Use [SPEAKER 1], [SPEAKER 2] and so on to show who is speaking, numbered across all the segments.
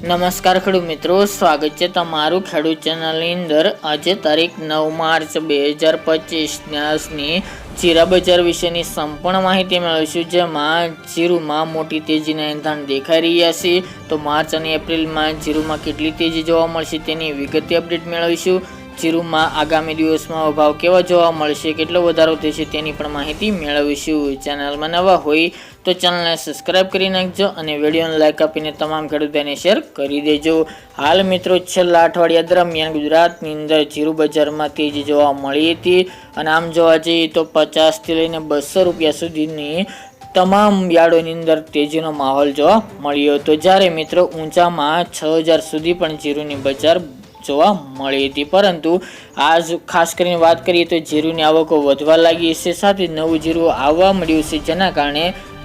[SPEAKER 1] નમસ્કાર ખેડૂત મિત્રો, સ્વાગત છે તમારું ખેડૂત ચેનલની અંદર. આજે તારીખ નવ માર્ચ બે હજાર પચીસની જીરા બજાર વિશેની સંપૂર્ણ માહિતી મેળવીશું, જેમાં જીરુમાં મોટી તેજીના એંધાણ દેખાઈ રહ્યા છે. તો માર્ચ અને એપ્રિલમાં જીરુમાં કેટલી તેજી જોવા મળશે તેની વિગતે અપડેટ મેળવીશું. જીરુમાં આગામી દિવસમાં ભાવ કેવા જોવા મળશે, કેટલો વધારો થશે તેની પણ માહિતી મેળવીશું. ચેનલમાં નવા હોય તો ચેનલને સબસ્ક્રાઇબ કરી નાખજો અને વિડીયોને લાઇક આપીને તમામ ખેડૂતોને શેર કરી દેજો. હાલ મિત્રો, છેલ્લા અઠવાડિયા દરમિયાન ગુજરાતની અંદર જીરુ બજારમાં તેજી જોવા મળી હતી અને આમ જોવા જઈએ તો પચાસથી લઈને બસો રૂપિયા સુધીની તમામ યાર્ડોની અંદર તેજીનો માહોલ જોવા મળ્યો હતો. જ્યારે મિત્રો, ઊંચામાં છ હજાર સુધી પણ જીરુની બજાર જોવા મળી હતી. પરંતુ આજ ખાસ કરીને વાત કરીએ તો જીરુની આવકો વધવા લાગી છે. સાથે નવું જીરું આવવા મળ્યું છે. જેના કારણે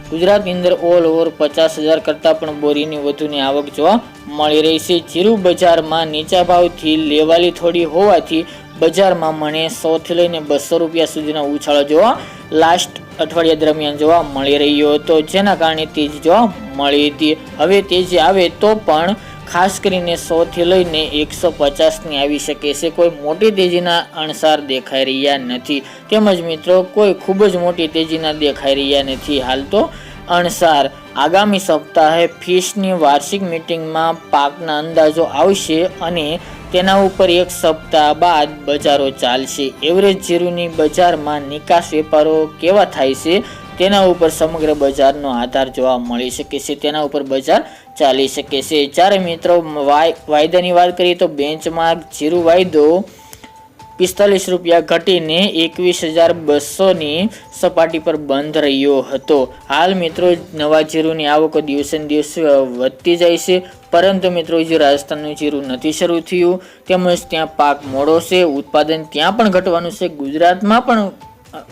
[SPEAKER 1] ગુજરાતની અંદર ઓલ ઓવર પચાસ હજાર કરતાં પણ બોરીની વધુની આવક જોવા મળી રહી છે. જીરું બજારમાં નીચા ભાવથી લેવાલી થોડી હોવાથી બજારમાં મને સોથી લઈને બસો રૂપિયા સુધીનો ઉછાળો જોવા લાસ્ટ અઠવાડિયા દરમિયાન જોવા મળી રહ્યો હતો. જેના કારણે તેજ જોવા મળી હતી. હવે તેજ આવે તો પણ ખાસ કરીને સોથી લઈને એકસો પચાસની આવી શકે છે. કોઈ મોટી તેજીના અણસાર દેખાઈ રહ્યા નથી. તેમજ મિત્રો, કોઈ ખૂબ જ મોટી તેજીના દેખાઈ રહ્યા નથી. હાલ તો અણસાર આગામી સપ્તાહે ફિશની વાર્ષિક મિટિંગમાં પાકના અંદાજો આવશે અને તેના ઉપર એક સપ્તાહ બાદ બજારો ચાલશે. એવરેજ જીરુની બજારમાં નિકાસ વેપારો કેવા થાય છે, તેના ઉપર સમગ્ર બજારનો આધાર જોવા મળી શકે છે. તેના ઉપર બજાર ચાલી શકે છે. જ્યારે મિત્રો વાય, વાયદાની વાત કરીએ તો બેન્ચમાર્ક જીરો વાયદો પિસ્તાલીસ રૂપિયા ઘટીને એકવીસ હજાર બસોની સપાટી પર બંધ રહ્યો હતો. હાલ મિત્રો નવા જીરુની આવકો દિવસ દિવસે વધતી જાય છે. પરંતુ મિત્રો જે રાજસ્થાનનું જીરું નથી શરૂ થયું, તેમજ ત્યાં પાક મોડો છે, ઉત્પાદન ત્યાં પણ ઘટવાનું છે, ગુજરાતમાં પણ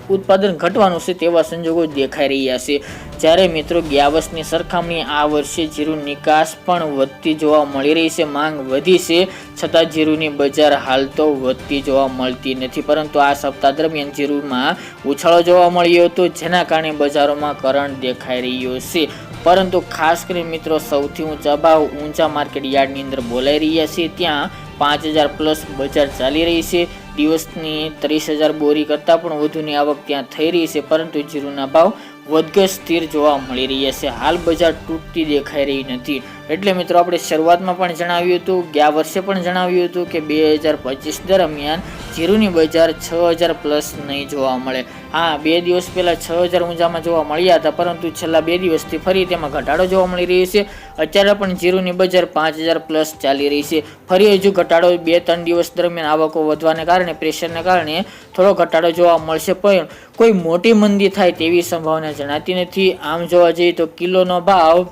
[SPEAKER 1] ઉત્પાદન ઘટવાનું છે તેવા સંજોગો દેખાઈ રહ્યા છે. જ્યારે મિત્રો ગયા વર્ષની સરખામણી આ વર્ષે જીરું નિકાસ પણ વધતી જોવા મળી રહી છે. માંગ વધી છે, છતાં જીરુની બજાર હાલ તો વધતી જોવા મળતી નથી. પરંતુ આ સપ્તાહ દરમિયાન જીરુમાં ઉછાળો જોવા મળ્યો હતો, જેના કારણે બજારોમાં કરંટ દેખાઈ રહ્યો છે. પરંતુ ખાસ કરીને મિત્રો સૌથી ઊંચા ભાવ ઊંચા માર્કેટ યાર્ડની અંદર બોલાઈ રહ્યા છે. ત્યાં પાંચ હજાર પ્લસ બજાર ચાલી રહી છે. દિવસની ત્રીસ હજાર બોરી કરતાં પણ વધુની આવક ત્યાં થઈ રહી છે, પરંતુ જીરુના ભાવ વધઘટ સ્થિર જોવા મળી રહ્યા છે. હાલ બજાર તૂટતી દેખાઈ રહી નથી. એટલે મિત્રો, આપણે શરૂઆતમાં પણ જણાવ્યું હતું, ગયા વર્ષે પણ જણાવ્યું હતું કે બે હજાર પચીસ દરમિયાન જીરુની બજાર છ હજાર પ્લસ નહીં જોવા મળે. હા, બે દિવસ પહેલાં છ હજાર ઊંઝામાં જોવા મળ્યા હતા, પરંતુ છેલ્લા બે દિવસથી ફરી તેમાં ઘટાડો જોવા મળી રહ્યો છે. અત્યારે પણ જીરુની બજાર પાંચ હજાર પ્લસ ચાલી રહી છે. ફરી હજુ ઘટાડો બે ત્રણ દિવસ દરમિયાન આવકો વધવાને કારણે, પ્રેશરને કારણે થોડો ઘટાડો જોવા મળશે, પણ કોઈ મોટી મંદી થાય તેવી સંભાવના જણાતી નથી. આમ જોવા જઈએ તો કિલોનો ભાવ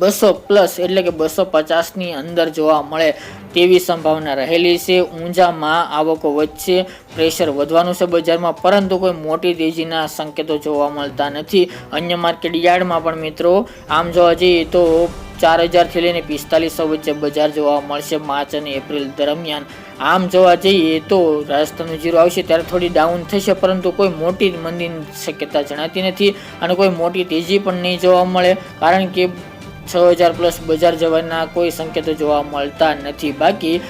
[SPEAKER 1] બસો પ્લસ એટલે કે બસો પચાસની અંદર જોવા મળે તેવી સંભાવના રહેલી છે. ઊંઝામાં આવકો વધશે, પ્રેશર વધવાનું છે બજારમાં, પરંતુ કોઈ મોટી તેજીના સંકેતો જોવા મળતા નથી. અન્ય માર્કેટ યાર્ડમાં પણ મિત્રો, આમ જોવા જઈએ તો ચાર હજારથી લઈને પિસ્તાલીસો વચ્ચે બજાર જોવા મળશે માર્ચ અને એપ્રિલ દરમિયાન. આમ જોવા જઈએ તો રાજસ્થાનનું જીરો આવશે ત્યારે થોડી ડાઉન થશે, પરંતુ કોઈ મોટી મંદીની શક્યતા જણાતી નથી અને કોઈ મોટી તેજી પણ નહીં જોવા મળે, કારણ કે છ હજાર પ્લસ બજાર જવાના કોઈ સંકેતો જોવા મળતા નથી. બાકી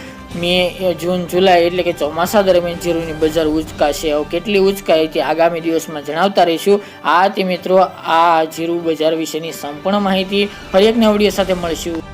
[SPEAKER 1] મે જૂન, જુલાઈ એટલે કે ચોમાસા દરમિયાન જીરુની બજાર ઉચકાશે. હવે કેટલી ઉચકાય તે આગામી દિવસમાં જણાવતા રહીશું. આ તે મિત્રો, આ જીરુ બજાર વિશેની સંપૂર્ણ માહિતી ફરી એક નવડીઓ સાથે મળીશું.